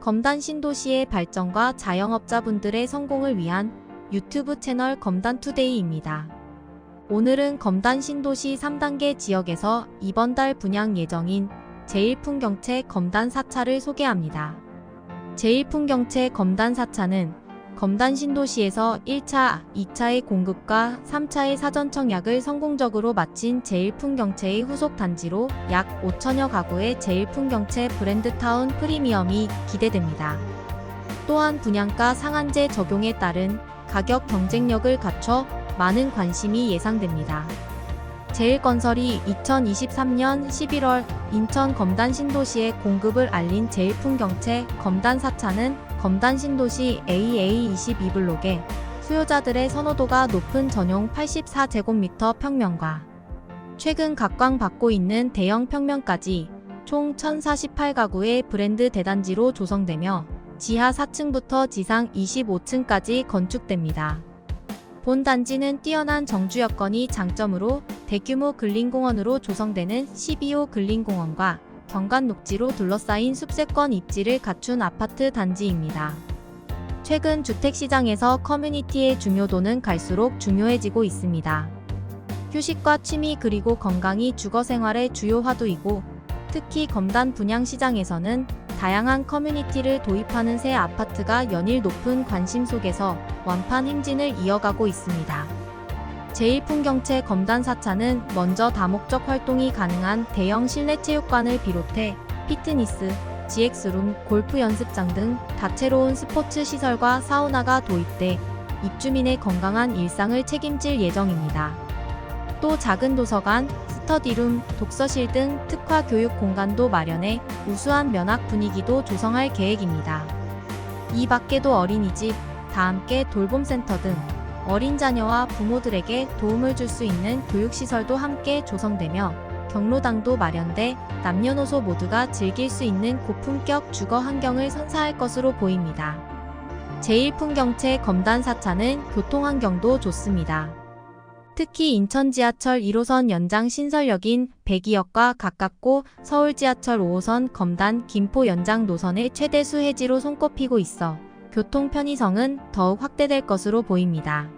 검단 신도시의 발전과 자영업자분들의 성공을 위한 유튜브 채널 검단투데이입니다. 오늘은 검단 신도시 3단계 지역에서 이번 달 분양 예정인 제1풍경채 검단 4차를 소개합니다. 제1풍경채 검단 4차는 검단 신도시에서 1차, 2차의 공급과 3차의 사전 청약을 성공적으로 마친 제1풍경채의 후속 단지로 약 5천여 가구의 제1풍경채 브랜드타운 프리미엄이 기대됩니다. 또한 분양가 상한제 적용에 따른 가격 경쟁력을 갖춰 많은 관심이 예상됩니다. 제일건설이 2023년 11월 인천 검단 신도시에 공급을 알린 제일풍경채 검단 4차는 검단 신도시 AA22 블록에 수요자들의 선호도가 높은 전용 84제곱미터 평면과 최근 각광받고 있는 대형 평면까지 총 1048가구의 브랜드 대단지로 조성되며 지하 4층부터 지상 25층까지 건축됩니다. 본 단지는 뛰어난 정주 여건이 장점으로 대규모 근린공원으로 조성되는 12호 근린공원과 경관 녹지로 둘러싸인 숲세권 입지를 갖춘 아파트 단지입니다. 최근 주택시장에서 커뮤니티의 중요도는 갈수록 중요해지고 있습니다. 휴식과 취미 그리고 건강이 주거 생활의 주요 화두이고 특히 검단 분양 시장에서는 다양한 커뮤니티를 도입하는 새 아파트가 연일 높은 관심 속에서 완판 행진을 이어가고 있습니다. 제1풍경채 검단 4차는 먼저 다목적 활동이 가능한 대형 실내 체육관을 비롯해 피트니스, GX룸, 골프 연습장 등 다채로운 스포츠 시설과 사우나가 도입돼 입주민의 건강한 일상을 책임질 예정입니다. 또 작은 도서관, 스터디룸, 독서실 등 특화 교육 공간도 마련해 우수한 면학 분위기도 조성할 계획입니다. 이 밖에도 어린이집, 다 함께 돌봄센터 등 어린 자녀와 부모들에게 도움을 줄 수 있는 교육시설도 함께 조성되며 경로당도 마련돼 남녀노소 모두가 즐길 수 있는 고품격 주거 환경을 선사할 것으로 보입니다. 제1풍경채 검단 4차는 교통환경도 좋습니다. 특히 인천 지하철 1호선 연장 신설역인 백이역과 가깝고 서울 지하철 5호선 검단 김포 연장 노선의 최대수 해지로 손꼽히고 있어 교통 편의성은 더욱 확대될 것으로 보입니다.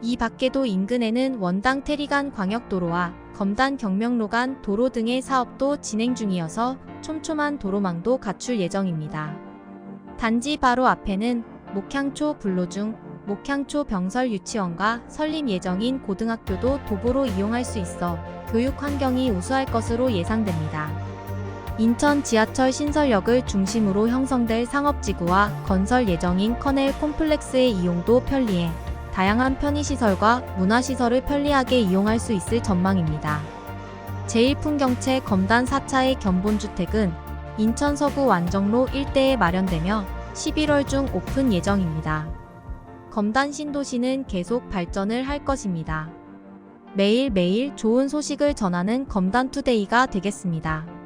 이 밖에도 인근에는 원당 테리간 광역도로와 검단 경명로 간 도로 등의 사업도 진행 중이어서 촘촘한 도로망도 갖출 예정입니다. 단지 바로 앞에는 목향초 불로중, 목향초 병설 유치원과 설립 예정인 고등학교도 도보로 이용할 수 있어 교육 환경이 우수할 것으로 예상됩니다. 인천 지하철 신설역을 중심으로 형성될 상업지구와 건설 예정인 커넬 콤플렉스의 이용도 편리해 다양한 편의시설과 문화시설을 편리하게 이용할 수 있을 전망입니다. 제1풍경채 검단 4차의 견본주택은 인천 서구 완정로 일대에 마련되며 11월 중 오픈 예정입니다. 검단 신도시는 계속 발전을 할 것입니다. 매일매일 좋은 소식을 전하는 검단투데이가 되겠습니다.